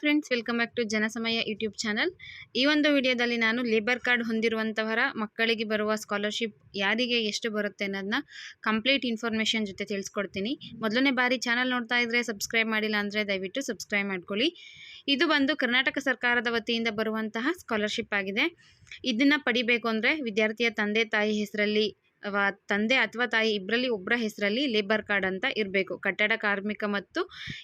Friends welcome back to Janasamaya YouTube channel ಈ ಒಂದು ವಿಡಿಯೋದಲ್ಲಿ ನಾನು ಲೇಬರ್ ಕಾರ್ಡ್ ಹೊಂದಿರುವಂತಹರ ಮಕ್ಕಳಿಗೆ ಬರುವ ಸ್ಕಾಲರ್ಶಿಪ್ ಯಾರಿಗೆ ಎಷ್ಟು ಬರುತ್ತೆ ಅನ್ನೋದನ್ನ ಕಂಪ್ಲೀಟ್ ಇನ್ಫಾರ್ಮೇಷನ್ ಜೊತೆ ತಿಳಿಸ್ಕೊಡ್ತೀನಿ. ಮೊದಲನೇ ಬಾರಿ ಚಾನಲ್ ನೋಡ್ತಾ ಇದ್ರೆ ಸಬ್ಸ್ಕ್ರೈಬ್ ಮಾಡಿಲ್ಲ ಅಂದರೆ ದಯವಿಟ್ಟು ಸಬ್ಸ್ಕ್ರೈಬ್ ಮಾಡ್ಕೊಳ್ಳಿ. ಇದು ಬಂದು ಕರ್ನಾಟಕ ಸರ್ಕಾರದ ವತಿಯಿಂದ ಬರುವಂತಹ ಸ್ಕಾಲರ್ಶಿಪ್ ಆಗಿದೆ. ಇದನ್ನು ಪಡಿಬೇಕು ಅಂದರೆ ವಿದ್ಯಾರ್ಥಿಯ ತಂದೆ ತಾಯಿ ಹೆಸರಲ್ಲಿ ತಂದೆ ಅಥವಾ ತಾಯಿ ಇಬ್ಬರಲ್ಲಿ ಒಬ್ಬರ ಹೆಸರಲ್ಲಿ ಲೇಬರ್ ಕಾರ್ಡ್ ಅಂತ ಇರಬೇಕು. ಕಟ್ಟಡ ಕಾರ್ಮಿಕ ಮತ್ತು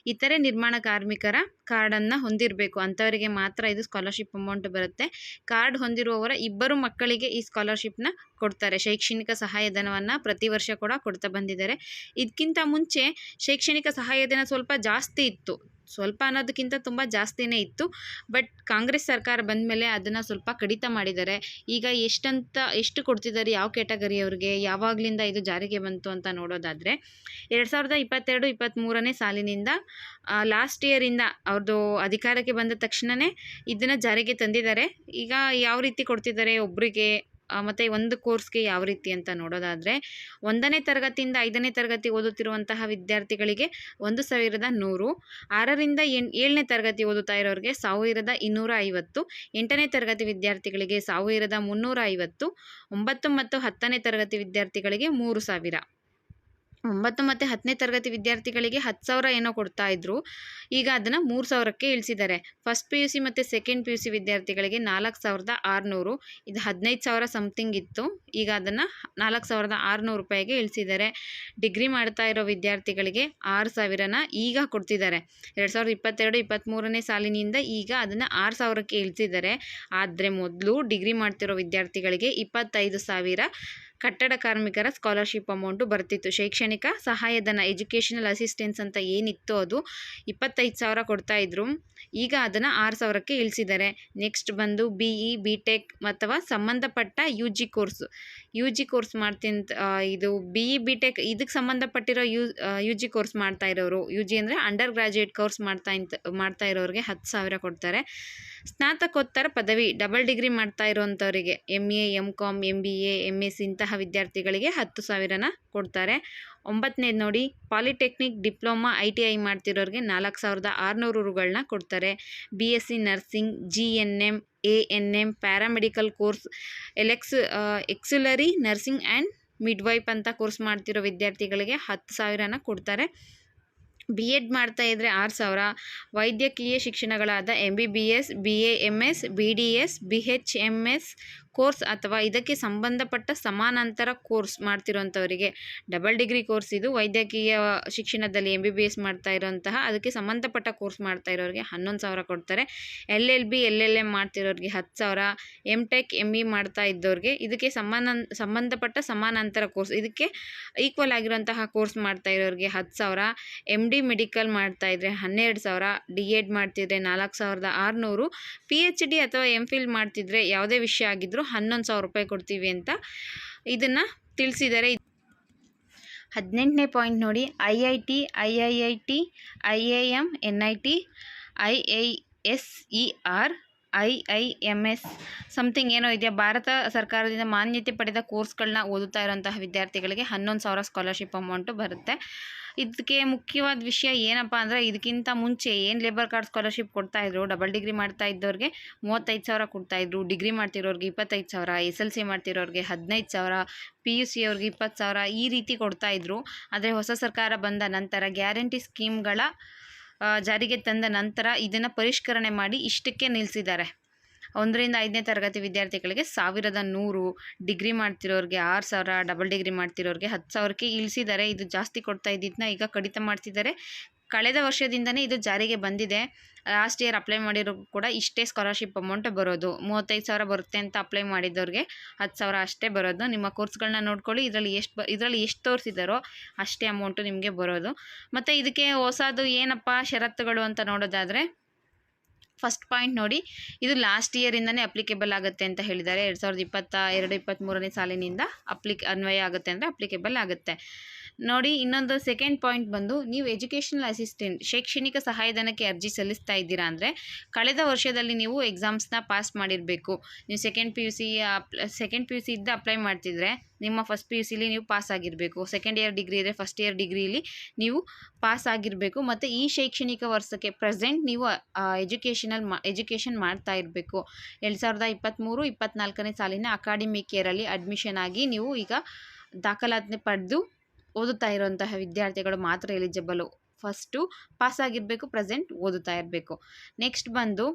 ಇತರೆ ನಿರ್ಮಾಣ ಕಾರ್ಮಿಕರ ಕಾರ್ಡನ್ನು ಹೊಂದಿರಬೇಕು. ಅಂಥವರಿಗೆ ಮಾತ್ರ ಇದು ಸ್ಕಾಲರ್ಶಿಪ್ ಅಮೌಂಟ್ ಬರುತ್ತೆ. ಕಾರ್ಡ್ ಹೊಂದಿರುವವರ ಇಬ್ಬರು ಮಕ್ಕಳಿಗೆ ಈ ಸ್ಕಾಲರ್ಶಿಪ್ನ ಕೊಡ್ತಾರೆ. ಶೈಕ್ಷಣಿಕ ಸಹಾಯಧನವನ್ನು ಪ್ರತಿ ವರ್ಷ ಕೂಡ ಕೊಡ್ತಾ ಬಂದಿದ್ದಾರೆ. ಇದಕ್ಕಿಂತ ಮುಂಚೆ ಶೈಕ್ಷಣಿಕ ಸಹಾಯಧನ ಸ್ವಲ್ಪ ಜಾಸ್ತಿ ಇತ್ತು. ಸ್ವಲ್ಪ ಅನ್ನೋದಕ್ಕಿಂತ ತುಂಬ ಜಾಸ್ತಿನೇ ಇತ್ತು. ಬಟ್ ಕಾಂಗ್ರೆಸ್ ಸರ್ಕಾರ ಬಂದ ಮೇಲೆ ಅದನ್ನು ಸ್ವಲ್ಪ ಕಡಿತ ಮಾಡಿದ್ದಾರೆ. ಈಗ ಎಷ್ಟಂತ, ಎಷ್ಟು ಕೊಡ್ತಿದ್ದಾರೆ, ಯಾವ ಕ್ಯಾಟಗರಿಯವ್ರಿಗೆ ಯಾವಾಗಲಿಂದ ಇದು ಜಾರಿಗೆ ಬಂತು ಅಂತ ನೋಡೋದಾದರೆ, ಎರಡು ಸಾವಿರದ ಇಪ್ಪತ್ತೆರಡು ಇಪ್ಪತ್ತ್ಮೂರನೇ ಸಾಲಿನಿಂದ ಲಾಸ್ಟ್ ಇಯರಿಂದ ಅವ್ರದ್ದು ಅಧಿಕಾರಕ್ಕೆ ಬಂದ ತಕ್ಷಣವೇ ಇದನ್ನು ಜಾರಿಗೆ ತಂದಿದ್ದಾರೆ. ಈಗ ಯಾವ ರೀತಿ ಕೊಡ್ತಿದ್ದಾರೆ ಒಬ್ಬರಿಗೆ ಮತ್ತು ಒಂದು ಕೋರ್ಸ್ಗೆ ಯಾವ ರೀತಿ ಅಂತ ನೋಡೋದಾದರೆ, ಒಂದನೇ ತರಗತಿಯಿಂದ ಐದನೇ ತರಗತಿ ಓದುತ್ತಿರುವಂತಹ ವಿದ್ಯಾರ್ಥಿಗಳಿಗೆ ಒಂದು ಸಾವಿರದ ನೂರು, ಆರರಿಂದ ಏಳನೇ ತರಗತಿ ಓದುತ್ತಾ ಇರೋರಿಗೆ ಸಾವಿರದ ಇನ್ನೂರ ಐವತ್ತು, ಎಂಟನೇ ತರಗತಿ ವಿದ್ಯಾರ್ಥಿಗಳಿಗೆ ಸಾವಿರದ ಮುನ್ನೂರ ಐವತ್ತು, ಒಂಬತ್ತು ಮತ್ತು ಹತ್ತನೇ ತರಗತಿ ವಿದ್ಯಾರ್ಥಿಗಳಿಗೆ ಮೂರು ಸಾವಿರ. ಒಂಬತ್ತು ಮತ್ತು ಹತ್ತನೇ ತರಗತಿ ವಿದ್ಯಾರ್ಥಿಗಳಿಗೆ ಹತ್ತು ಸಾವಿರ ಏನೋ ಕೊಡ್ತಾ ಇದ್ರು. ಈಗ ಅದನ್ನು ಮೂರು ಸಾವಿರಕ್ಕೆ ಇಳಿಸಿದ್ದಾರೆ. ಫಸ್ಟ್ ಪಿ ಯು ಸಿ ಮತ್ತು ಸೆಕೆಂಡ್ ಪಿ ಯು ಸಿ ವಿದ್ಯಾರ್ಥಿಗಳಿಗೆ ನಾಲ್ಕು ಸಾವಿರದ ಆರುನೂರು. ಇದು ಹದಿನೈದು ಸಾವಿರ ಸಮಥಿಂಗ್ ಇತ್ತು. ಈಗ ಅದನ್ನು ನಾಲ್ಕು ಸಾವಿರದ ಆರುನೂರು ರೂಪಾಯಿಗೆ ಇಳಿಸಿದ್ದಾರೆ. ಡಿಗ್ರಿ ಮಾಡ್ತಾ ಇರೋ ವಿದ್ಯಾರ್ಥಿಗಳಿಗೆ ಆರು ಸಾವಿರನ ಈಗ ಕೊಡ್ತಿದ್ದಾರೆ. ಎರಡು ಸಾವಿರದ ಇಪ್ಪತ್ತೆರಡು ಇಪ್ಪತ್ತ್ಮೂರನೇ ಸಾಲಿನಿಂದ ಈಗ ಅದನ್ನು ಆರು ಸಾವಿರಕ್ಕೆ ಇಳಿಸಿದ್ದಾರೆ. ಆದರೆ ಮೊದಲು ಡಿಗ್ರಿ ಮಾಡ್ತಿರೋ ವಿದ್ಯಾರ್ಥಿಗಳಿಗೆ ಇಪ್ಪತ್ತೈದು ಸಾವಿರ. ಕಟ್ಟಡ ಕಾರ್ಮಿಕರ ಸ್ಕಾಲರ್ಶಿಪ್ ಅಮೌಂಟು ಬರ್ತಿತ್ತು. ಶೈಕ್ಷಣಿಕ ಸಹಾಯಧನ ಎಜುಕೇಷನಲ್ ಅಸಿಸ್ಟೆನ್ಸ್ ಅಂತ ಏನಿತ್ತು ಅದು ಇಪ್ಪತ್ತೈದು ಸಾವಿರ ಕೊಡ್ತಾಯಿದ್ರು ಈಗ ಅದನ್ನು ಆರು ಸಾವಿರಕ್ಕೆ ಇಳಿಸಿದ್ದಾರೆ. ನೆಕ್ಸ್ಟ್ ಬಂದು ಬಿ ಇ ಬಿ ಟೆಕ್ ಅಥವಾ ಸಂಬಂಧಪಟ್ಟ U G course U G course ಮಾಡ್ತಿಂತ ಇದು ಬಿ ಇ ಬಿ ಟೆಕ್ ಇದಕ್ಕೆ ಸಂಬಂಧಪಟ್ಟಿರೋ ಯು ಯು ಜಿ ಕೋರ್ಸ್ ಮಾಡ್ತಾ ಇರೋರು. ಯು ಜಿ ಅಂದರೆ ಅಂಡರ್ ಗ್ರ್ಯಾಜುಯೇಟ್ ಕೋರ್ಸ್ ಮಾಡ್ತಾ ಇಂತ, ಮಾಡ್ತಾ ಇರೋರಿಗೆ ಹತ್ತು ಸಾವಿರ ಕೊಡ್ತಾರೆ. ಸ್ನಾತಕೋತ್ತರ ಪದವಿ ಡಬಲ್ ಡಿಗ್ರಿ ಮಾಡ್ತಾ ಇರುವಂಥವರಿಗೆ M A M com M B A M S ಇಂತಹ ವಿದ್ಯಾರ್ಥಿಗಳಿಗೆ ಹತ್ತು ಸಾವಿರನ ಕೊಡ್ತಾರೆ. ಒಂಬತ್ತನೇದು ನೋಡಿ, polytechnic diploma I T I ಮಾಡ್ತಿರೋರಿಗೆ ನಾಲ್ಕು ಸಾವಿರದ ಆರುನೂರು ರುಗಳನ್ನ ಕೊಡ್ತಾರೆ. B S C nursing G N M A N M paramedical course, ಎಲೆಕ್ಸ್ auxiliary nursing and midwife ಅಂತ ಕೋರ್ಸ್ ಮಾಡ್ತಿರೋ ವಿದ್ಯಾರ್ಥಿಗಳಿಗೆ ಹತ್ತು ಸಾವಿರನ ಕೊಡ್ತಾರೆ. ಬಿ ಎಡ್ ಮಾಡ್ತಾ ಇದ್ದರೆ ಆರು ಸಾವಿರ. ವೈದ್ಯಕೀಯ ಶಿಕ್ಷಣಗಳಾದ M B B S B A M S B D S B H M S course ಅಥವಾ ಇದಕ್ಕೆ ಸಂಬಂಧಪಟ್ಟ ಸಮಾನಾಂತರ ಕೋರ್ಸ್ ಮಾಡ್ತಿರೋಂಥವರಿಗೆ ಡಬಲ್ ಡಿಗ್ರಿ ಕೋರ್ಸ್ ಇದು. ವೈದ್ಯಕೀಯ ಶಿಕ್ಷಣದಲ್ಲಿ ಎಂ ಬಿ ಬಿ ಎಸ್ ಮಾಡ್ತಾ ಇರೋಂತಹ ಅದಕ್ಕೆ ಸಂಬಂಧಪಟ್ಟ ಕೋರ್ಸ್ ಮಾಡ್ತಾ ಇರೋರಿಗೆ ಹನ್ನೊಂದು ಸಾವಿರ ಕೊಡ್ತಾರೆ. L L B, L L M ಮಾಡ್ತಿರೋರಿಗೆ ಹತ್ತು ಸಾವಿರ. ಎಂ ಟೆಕ್ ಎಂ ಇ ಮಾಡ್ತಾ ಇದ್ದವ್ರಿಗೆ ಇದಕ್ಕೆ ಸಮಾನ ಸಂಬಂಧಪಟ್ಟ ಸಮಾನಾಂತರ ಕೋರ್ಸ್. ಇದಕ್ಕೆ ಈಕ್ವಲ್ ಆಗಿರುವಂತಹ ಕೋರ್ಸ್ ಮಾಡ್ತಾ ಇರೋರಿಗೆ ಹತ್ತು ಸಾವಿರ. ಎಂ ಡಿ ಮೆಡಿಕಲ್ ಮಾಡ್ತಾ ಇದ್ರೆ ಹನ್ನೆರಡು ಸಾವಿರ. ಡಿ ಎಡ್ ಮಾಡ್ತಿದ್ರೆ ನಾಲ್ಕು ಸಾವಿರದ ಆರುನೂರು. ಪಿ ಎಚ್ ಡಿ ಅಥವಾ ಎಂ ಫಿಲ್ ಮಾಡ್ತಿದ್ರೆ ಯಾವುದೇ ವಿಷಯ ಆಗಿದ್ದರೂ ಹನ್ನೊಂದು ಸಾವಿರ ರೂಪಾಯಿ ಕೊಡ್ತೀವಿ ಅಂತ ಇದನ್ನು ತಿಳಿಸಿದ್ದಾರೆ. ಹದಿನೆಂಟನೇ ಪಾಯಿಂಟ್ ನೋಡಿ, I I T, I I I T, I I M N I T, I I S E R, I I M S something ಏನೋ ಇದೆಯಾ? ಭಾರತ ಸರ್ಕಾರದಿಂದ ಮಾನ್ಯತೆ ಪಡೆದ ಕೋರ್ಸ್ಗಳನ್ನ ಓದುತ್ತಾ ಇರುವಂತಹ ವಿದ್ಯಾರ್ಥಿಗಳಿಗೆ ಹನ್ನೊಂದು ಸಾವಿರ ಸ್ಕಾಲರ್ಶಿಪ್ ಅಮೌಂಟು ಬರುತ್ತೆ. ಇದಕ್ಕೆ ಮುಖ್ಯವಾದ ವಿಷಯ ಏನಪ್ಪ ಅಂದರೆ ಇದಕ್ಕಿಂತ ಮುಂಚೆ ಏನು ಲೇಬರ್ ಕಾರ್ಡ್ ಸ್ಕಾಲರ್ಶಿಪ್ ಕೊಡ್ತಾಯಿದ್ರು ಡಬಲ್ ಡಿಗ್ರಿ ಮಾಡ್ತಾ ಇದ್ದವ್ರಿಗೆ ಮೂವತ್ತೈದು ಸಾವಿರ ಕೊಡ್ತಾಯಿದ್ರು ಡಿಗ್ರಿ ಮಾಡ್ತಿರೋರಿಗೆ ಇಪ್ಪತ್ತೈದು ಸಾವಿರ ಎಸ್ ಎಲ್ ಸಿ ಮಾಡ್ತಿರೋರಿಗೆ ಹದಿನೈದು ಸಾವಿರ ಪಿ ಯು ಸಿ ಅವ್ರಿಗೆ ಇಪ್ಪತ್ತು ಸಾವಿರ ಈ ರೀತಿ ಕೊಡ್ತಾಯಿದ್ರು ಆದರೆ ಹೊಸ ಸರ್ಕಾರ ಬಂದ ನಂತರ ಗ್ಯಾರಂಟಿ ಸ್ಕೀಮ್ಗಳ ಜಾರಿಗೆ ತಂದ ನಂತರ ಇದನ್ನು ಪರಿಷ್ಕರಣೆ ಮಾಡಿ ಇಷ್ಟಕ್ಕೆ ನಿಲ್ಲಿಸಿದ್ದಾರೆ ಒಂದರಿಂದ ಐದನೇ ತರಗತಿ ವಿದ್ಯಾರ್ಥಿಗಳಿಗೆ ಸಾವಿರದ ನೂರು ಡಿಗ್ರಿ ಮಾಡ್ತಿರೋರಿಗೆ ಆರು ಸಾವಿರ ಡಬಲ್ ಡಿಗ್ರಿ ಮಾಡ್ತಿರೋರಿಗೆ ಹತ್ತು ಸಾವಿರಕ್ಕೆ ಇಳಿಸಿದ್ದಾರೆ. ಇದು ಜಾಸ್ತಿ ಕೊಡ್ತಾ ಇದ್ದಿದ್ದನ್ನ ಈಗ ಕಡಿತ ಮಾಡ್ತಿದ್ದಾರೆ. ಕಳೆದ ವರ್ಷದಿಂದನೇ ಇದು ಜಾರಿಗೆ ಬಂದಿದೆ. ಲಾಸ್ಟ್ ಇಯರ್ ಅಪ್ಲೈ ಮಾಡಿರೋ ಕೂಡ ಇಷ್ಟೇ ಸ್ಕಾಲರ್ಶಿಪ್ ಅಮೌಂಟ್ ಬರೋದು. ಮೂವತ್ತೈದು ಸಾವಿರ ಬರುತ್ತೆ ಅಂತ ಅಪ್ಲೈ ಮಾಡಿದ್ದವ್ರಿಗೆ ಹತ್ತು ಸಾವಿರ ಅಷ್ಟೇ ಬರೋದು. ನಿಮ್ಮ ಕೋರ್ಸ್ಗಳನ್ನ ನೋಡ್ಕೊಳ್ಳಿ. ಇದರಲ್ಲಿ ಎಷ್ಟು ಇದರಲ್ಲಿ ಎಷ್ಟು ತೋರಿಸಿದಾರೋ ಅಷ್ಟೇ ಅಮೌಂಟು ನಿಮಗೆ ಬರೋದು. ಮತ್ತು ಇದಕ್ಕೆ ಹೊಸದು ಏನಪ್ಪ ಷರತ್ತುಗಳು ಅಂತ ನೋಡೋದಾದರೆ ಫಸ್ಟ್ ಪಾಯಿಂಟ್ ನೋಡಿ, ಇದು ಲಾಸ್ಟ್ ಇಯರಿಂದನೇ ಅಪ್ಲಿಕೇಬಲ್ ಆಗುತ್ತೆ ಅಂತ ಹೇಳಿದ್ದಾರೆ. ಎರಡು ಸಾವಿರದ ಇಪ್ಪತ್ತ, ಎರಡು ಇಪ್ಪತ್ತ್ಮೂರನೇ ಸಾಲಿನಿಂದ ಅಪ್ಲಿಕ್ ಅನ್ವಯ ಆಗುತ್ತೆ ಅಂದರೆ ಅಪ್ಲಿಕೇಬಲ್ ಆಗುತ್ತೆ. ನೋಡಿ, ಇನ್ನೊಂದು ಸೆಕೆಂಡ್ ಪಾಯಿಂಟ್ ಬಂದು, ನೀವು ಎಜುಕೇಷನಲ್ ಅಸಿಸ್ಟೆಂಟ್ ಶೈಕ್ಷಣಿಕ ಸಹಾಯಧನಕ್ಕೆ ಅರ್ಜಿ ಸಲ್ಲಿಸ್ತಾ ಇದ್ದೀರಾ ಅಂದರೆ, ಕಳೆದ ವರ್ಷದಲ್ಲಿ ನೀವು ಎಕ್ಸಾಮ್ಸ್ನ ಪಾಸ್ ಮಾಡಿರಬೇಕು. ನೀವು second P U C second P U C ಇದ್ದ ಅಪ್ಲೈ ಮಾಡ್ತಿದ್ರೆ, ನಿಮ್ಮ ಫಸ್ಟ್ ಪಿ ಯು ಸಿಲಿ ನೀವು ಪಾಸ್ ಆಗಿರಬೇಕು. ಸೆಕೆಂಡ್ ಇಯರ್ ಡಿಗ್ರಿ ಇದ್ರೆ ಫಸ್ಟ್ ಇಯರ್ ಡಿಗ್ರಿಲಿ ನೀವು ಪಾಸ್ ಆಗಿರಬೇಕು. ಮತ್ತು ಈ ಶೈಕ್ಷಣಿಕ ವರ್ಷಕ್ಕೆ ಪ್ರೆಸೆಂಟ್ ನೀವು ಎಜುಕೇಷನಲ್ ಮಾ ಎಜುಕೇಷನ್ ಮಾಡ್ತಾ ಇರಬೇಕು. ಎರಡು ಸಾವಿರದ ಇಪ್ಪತ್ತ್ಮೂರು ಇಪ್ಪತ್ತ್ನಾಲ್ಕನೇ ಸಾಲಿನ ಅಕಾಡೆಮಿಕ್ ಇಯರಲ್ಲಿ ಅಡ್ಮಿಷನ್ ಆಗಿ ನೀವು ಈಗ ದಾಖಲಾತಿ ಪಡೆದು ಓದುತ್ತಾ ಇರುವಂತಹ ವಿದ್ಯಾರ್ಥಿಗಳು ಮಾತ್ರ ಎಲಿಜಿಬಲು ಫಸ್ಟು ಪಾಸ್ ಆಗಿರಬೇಕು ಪ್ರೆಸೆಂಟ್ ಓದುತ್ತಾ ಇರಬೇಕು. ನೆಕ್ಸ್ಟ್ ಬಂದು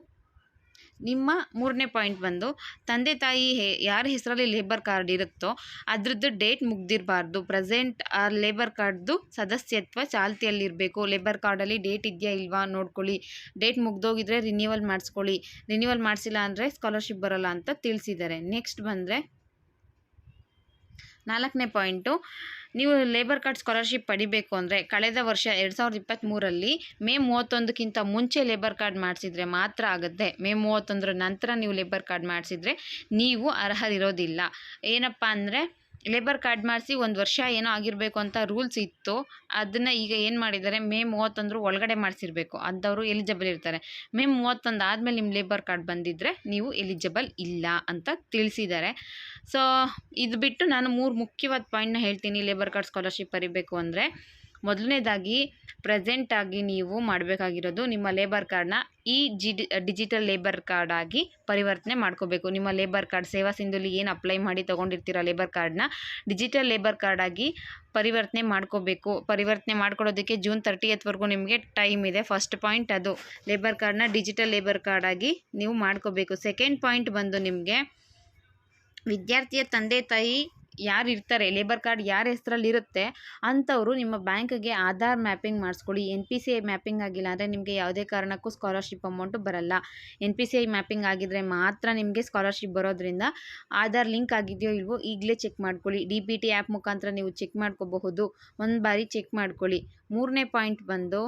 ನಿಮ್ಮ ಮೂರನೇ ಪಾಯಿಂಟ್ ಬಂದು, ತಂದೆ ತಾಯಿ ಹೇ, ಯಾರ ಹೆಸರಲ್ಲಿ ಲೇಬರ್ ಕಾರ್ಡ್ ಇರುತ್ತೋ ಅದ್ರದ್ದು ಡೇಟ್ ಮುಗ್ದಿರಬಾರ್ದು. ಪ್ರೆಸೆಂಟ್ ಆ ಲೇಬರ್ ಕಾರ್ಡ್ದು ಸದಸ್ಯತ್ವ ಚಾಲ್ತಿಯಲ್ಲಿರಬೇಕು. ಲೇಬರ್ ಕಾರ್ಡಲ್ಲಿ ಡೇಟ್ ಇದೆಯಾ ಇಲ್ವಾ ನೋಡ್ಕೊಳ್ಳಿ. ಡೇಟ್ ಮುಗ್ದೋಗಿದ್ರೆ ರಿನ್ಯೂವಲ್ ಮಾಡಿಸ್ಕೊಳ್ಳಿ. ರಿನ್ಯೂವಲ್ ಮಾಡಿಸಿಲ್ಲ ಅಂದರೆ ಸ್ಕಾಲರ್ಶಿಪ್ ಬರೋಲ್ಲ ಅಂತ ತಿಳಿಸಿದ್ದಾರೆ. ನೆಕ್ಸ್ಟ್ ಬಂದರೆ ನಾಲ್ಕನೇ ಪಾಯಿಂಟು ನೀವು ಲೇಬರ್ ಕಾರ್ಡ್ ಸ್ಕಾಲರ್ಶಿಪ್ ಪಡಿಬೇಕು ಅಂದರೆ ಕಳೆದ ವರ್ಷ ಎರಡು ಸಾವಿರದ ಇಪ್ಪತ್ತ್ಮೂರಲ್ಲಿ ಮೇ ಮೂವತ್ತೊಂದಕ್ಕಿಂತ ಮುಂಚೆ ಲೇಬರ್ ಕಾರ್ಡ್ ಮಾಡಿಸಿದರೆ ಮಾತ್ರ ಆಗುತ್ತೆ. ಮೇ ಮೂವತ್ತೊಂದರ ನಂತರ ನೀವು ಲೇಬರ್ ಕಾರ್ಡ್ ಮಾಡಿಸಿದರೆ ನೀವು ಅರ್ಹರಿರೋದಿಲ್ಲ. ಏನಪ್ಪ ಅಂದರೆ ಲೇಬರ್ ಕಾರ್ಡ್ ಮಾಡಿಸಿ ಒಂದು ವರ್ಷ ಏನೋ ಆಗಿರಬೇಕು ಅಂತ ರೂಲ್ಸ್ ಇತ್ತು. ಅದನ್ನು ಈಗ ಏನು ಮಾಡಿದ್ದಾರೆ, ಮೇ ಮೂವತ್ತೊಂದರ ಒಳಗಡೆ ಮಾಡಿಸಿರ್ಬೇಕು. ಅಂಥವರು ಎಲಿಜಿಬಲ್ ಇರ್ತಾರೆ. ಮೇ ಮೂವತ್ತೊಂದು ಆದಮೇಲೆ ನಿಮ್ಮ ಲೇಬರ್ ಕಾರ್ಡ್ ಬಂದಿದ್ದರೆ ನೀವು ಎಲಿಜಿಬಲ್ ಇಲ್ಲ ಅಂತ ತಿಳಿಸಿದ್ದಾರೆ. ಸೊ ಇದು ಬಿಟ್ಟು ನಾನು ಮೂರು ಮುಖ್ಯವಾದ ಪಾಯಿಂಟ್ನ ಹೇಳ್ತೀನಿ. ಲೇಬರ್ ಕಾರ್ಡ್ ಸ್ಕಾಲರ್ಶಿಪ್ ಬರೀಬೇಕು ಅಂದರೆ ಮೊದಲನೇದಾಗಿ ಪ್ರೆಸೆಂಟಾಗಿ ನೀವು ಮಾಡಬೇಕಾಗಿರೋದು ನಿಮ್ಮ ಲೇಬರ್ ಕಾರ್ಡ್ನ ಈ ಜಿ ಡಿಜಿಟಲ್ ಲೇಬರ್ ಕಾರ್ಡ್ ಆಗಿ ಪರಿವರ್ತನೆ ಮಾಡ್ಕೋಬೇಕು. ನಿಮ್ಮ ಲೇಬರ್ ಕಾರ್ಡ್ ಸೇವಾ ಸಿಂಧುಲಿ ಏನು ಅಪ್ಲೈ ಮಾಡಿ ತೊಗೊಂಡಿರ್ತೀರ ಲೇಬರ್ ಕಾರ್ಡ್ನ ಡಿಜಿಟಲ್ ಲೇಬರ್ ಕಾರ್ಡ್ ಆಗಿ ಪರಿವರ್ತನೆ ಮಾಡ್ಕೋಬೇಕು. ಪರಿವರ್ತನೆ ಮಾಡ್ಕೊಳ್ಳೋದಕ್ಕೆ ಜೂನ್ ತರ್ಟಿಯತ್ವರೆಗೂ ನಿಮಗೆ ಟೈಮ್ ಇದೆ. ಫಸ್ಟ್ ಪಾಯಿಂಟ್ ಅದು. ಲೇಬರ್ ಕಾರ್ಡ್ನ ಡಿಜಿಟಲ್ ಲೇಬರ್ ಕಾರ್ಡ್ ಆಗಿ ನೀವು ಮಾಡ್ಕೋಬೇಕು. ಸೆಕೆಂಡ್ ಪಾಯಿಂಟ್ ಬಂದು ನಿಮಗೆ ವಿದ್ಯಾರ್ಥಿಯ ತಂದೆ ತಾಯಿ ಯಾರು ಇರ್ತಾರೆ ಲೇಬರ್ ಕಾರ್ಡ್ ಯಾರ ಹೆಸರಲ್ಲಿ ಇರುತ್ತೆ ಅಂಥವರು ನಿಮ್ಮ ಬ್ಯಾಂಕ್ಗೆ ಆಧಾರ್ ಮ್ಯಾಪಿಂಗ್ ಮಾಡಿಸ್ಕೊಳ್ಳಿ. N P C I mapping ಆಗಿಲ್ಲ ಅಂದರೆ ನಿಮಗೆ ಯಾವುದೇ ಕಾರಣಕ್ಕೂ ಸ್ಕಾಲರ್ಶಿಪ್ ಅಮೌಂಟು ಬರಲ್ಲ. N P C I mapping ಆಗಿದ್ದರೆ ಮಾತ್ರ ನಿಮಗೆ ಸ್ಕಾಲರ್ಶಿಪ್ ಬರೋದ್ರಿಂದ ಆಧಾರ್ ಲಿಂಕ್ ಆಗಿದೆಯೋ ಇಲ್ವೋ ಈಗಲೇ ಚೆಕ್ ಮಾಡ್ಕೊಳ್ಳಿ. ಡಿ ಬಿ ಟಿ ಆ್ಯಪ್ ಮುಖಾಂತರ ನೀವು ಚೆಕ್ ಮಾಡ್ಕೋಬಹುದು. ಒಂದು ಬಾರಿ ಚೆಕ್ ಮಾಡ್ಕೊಳ್ಳಿ. ಮೂರನೇ ಪಾಯಿಂಟ್ ಬಂದು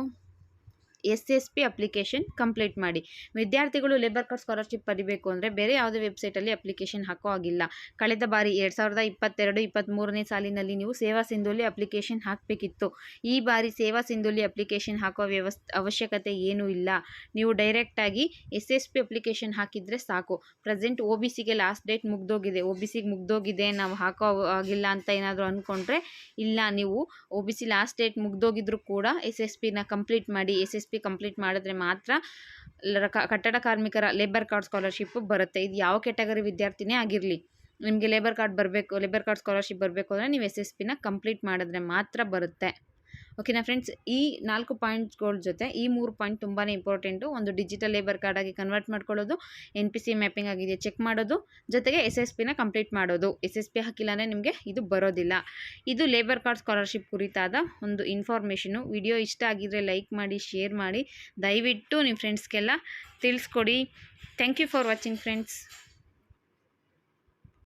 S S P application complete ಮಾಡಿ. ವಿದ್ಯಾರ್ಥಿಗಳು ಲೇಬರ್ ಕಾರ್ಡ್ ಸ್ಕಾಲರ್ಶಿಪ್ ಪಡಿಬೇಕು ಅಂದರೆ ಬೇರೆ ಯಾವುದೇ ವೆಬ್ಸೈಟಲ್ಲಿ ಅಪ್ಲಿಕೇಶನ್ ಹಾಕೋ ಆಗಿಲ್ಲ ಕಳೆದ ಬಾರಿ ಎರಡು ಸಾವಿರದ ಇಪ್ಪತ್ತೆರಡು ಇಪ್ಪತ್ತ್ಮೂರನೇ ಸಾಲಿನಲ್ಲಿ ನೀವು ಸೇವಾ ಸಿಂಧುಲಿ ಅಪ್ಲಿಕೇಶನ್ ಹಾಕಬೇಕಿತ್ತು. ಈ ಬಾರಿ ಸೇವಾ ಸಿಂಧುಲಿ ಅಪ್ಲಿಕೇಶನ್ ಹಾಕೋ ವ್ಯವಸ್ಥೆ ಅವಶ್ಯಕತೆ ಏನೂ ಇಲ್ಲ. ನೀವು ಡೈರೆಕ್ಟಾಗಿ ಎಸ್ ಎಸ್ ಪಿ ಅಪ್ಲಿಕೇಶನ್ ಹಾಕಿದರೆ ಸಾಕು. ಪ್ರೆಸೆಂಟ್ ಒ ಬಿ ಸಿಗೆ ಲಾಸ್ಟ್ ಡೇಟ್ ಮುಗ್ದೋಗಿದೆ. ಒ ಬಿ ಸಿಗೆ ಮುಗ್ದೋಗಿದೆ, ನಾವು ಹಾಕೋ ಆಗಿಲ್ಲ ಅಂತ ಏನಾದರೂ ಅಂದ್ಕೊಂಡ್ರೆ ಇಲ್ಲ ನೀವು O B C last date ಮುಗ್ದೋಗಿದ್ರು ಕೂಡ ಎಸ್ ಎಸ್ ಪಿನ ಕಂಪ್ಲೀಟ್ ಮಾಡಿ ಎಸ್ ಎಸ್ ಪಿ ಕಂಪ್ಲೀಟ್ ಮಾಡಿದ್ರೆ ಮಾತ್ರ ಕಟ್ಟಡ ಕಾರ್ಮಿಕರ ಲೇಬರ್ ಕಾರ್ಡ್ ಸ್ಕಾಲರ್ಶಿಪ್ ಬರುತ್ತೆ. ಇದು ಯಾವ ಕೆಟಗರಿ ವಿದ್ಯಾರ್ಥಿನೇ ಆಗಿರಲಿ, ನಿಮಗೆ ಲೇಬರ್ ಕಾರ್ಡ್ ಬರಬೇಕು, ಲೇಬರ್ ಕಾರ್ಡ್ ಸ್ಕಾಲರ್ಶಿಪ್ ಬರಬೇಕು ಅಂದರೆ ನೀವು ಎಸ್ ಎಸ್ ಪಿನ ಕಂಪ್ಲೀಟ್ ಮಾಡಿದ್ರೆ ಮಾತ್ರ ಬರುತ್ತೆ. ಓಕೆನಾ ಫ್ರೆಂಡ್ಸ್? ಈ ನಾಲ್ಕು ಪಾಯಿಂಟ್ಸ್ಗಳ ಜೊತೆ ಈ ಮೂರು ಪಾಯಿಂಟ್ ತುಂಬಾ ಇಂಪಾರ್ಟೆಂಟು. ಒಂದು ಡಿಜಿಟಲ್ ಲೇಬರ್ ಕಾರ್ಡ್ ಆಗಿ ಕನ್ವರ್ಟ್ ಮಾಡ್ಕೊಳ್ಳೋದು, ಎನ್ ಪಿ ಸಿ ಮ್ಯಾಪಿಂಗ್ ಆಗಿದೆ ಚೆಕ್ ಮಾಡೋದು, ಜೊತೆಗೆ ಎಸ್ ಎಸ್ ಪಿನ ಕಂಪ್ಲೀಟ್ ಮಾಡೋದು. ಎಸ್ ಎಸ್ ಪಿ ಹಾಕಿಲ್ಲ ನಿಮಗೆ ಇದು ಬರೋದಿಲ್ಲ. ಇದು ಲೇಬರ್ ಕಾರ್ಡ್ ಸ್ಕಾಲರ್ಶಿಪ್ ಕುರಿತಾದ ಒಂದು ಇನ್ಫಾರ್ಮೇಷನು. ವಿಡಿಯೋ ಇಷ್ಟ ಆಗಿದರೆ ಲೈಕ್ ಮಾಡಿ, ಶೇರ್ ಮಾಡಿ. ದಯವಿಟ್ಟು ನಿಮ್ಮ ಫ್ರೆಂಡ್ಸ್ಗೆಲ್ಲ ತಿಳಿಸ್ಕೊಡಿ. Thank you for watching friends.